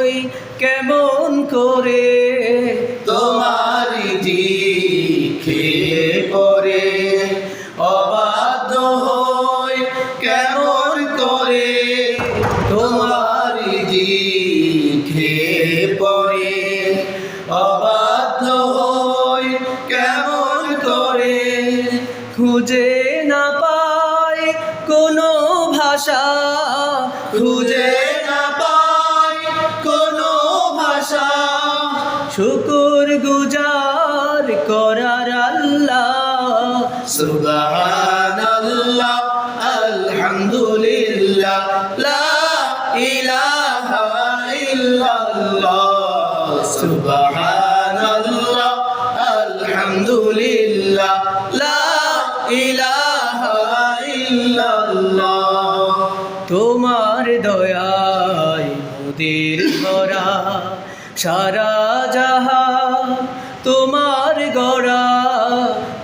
হই কেমন করে? তোমার জিখে পরে অবাধ্য হই কেমন করে? তোমার জিখে পরে অবাধ্য হই কেমন করে? খুঁজে না পাই কোনো ভাষা খুঁজে শুকুর গুজার করার আল্লাহ। সুবহানাল্লাহ, আলহামদুলিল্লাহ, লা ইলাহা ইল্লাল্লাহ। সুবহানাল্লাহ, আলহামদুলিল্লাহ, লা ইলাহা ইল্লাল্লাহ। তোমার দয়ায় মোদের ধরা সারা জাহা তোমার গড়া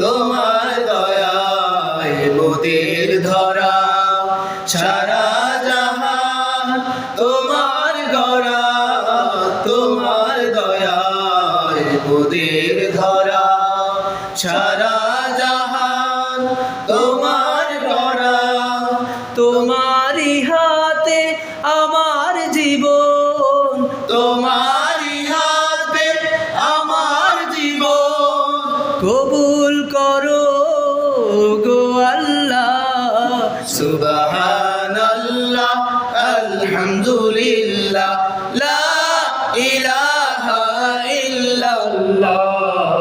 তোমার দয়ায় মোদের ধরা সারা জাহান তোমার গড়া তোমার দয়ায় মোদের ধরা সারা জাহান তোমার গড়া তোমারই হাতে আমার জীবন। কবুল করো গো আল্লাহ। সুবাহান আল্লাহ আলহামদুলিল্লাহ, লা ইলাহা ইল্লাল্লাহ।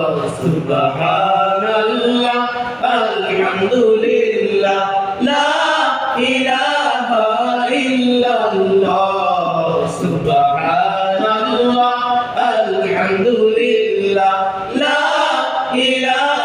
সুবাহান আল্লাহ আলহামদুলিল্লাহ, লা ইলাহা ইল্লাল্লাহ। সুবাহান আল্লাহ ইলাহা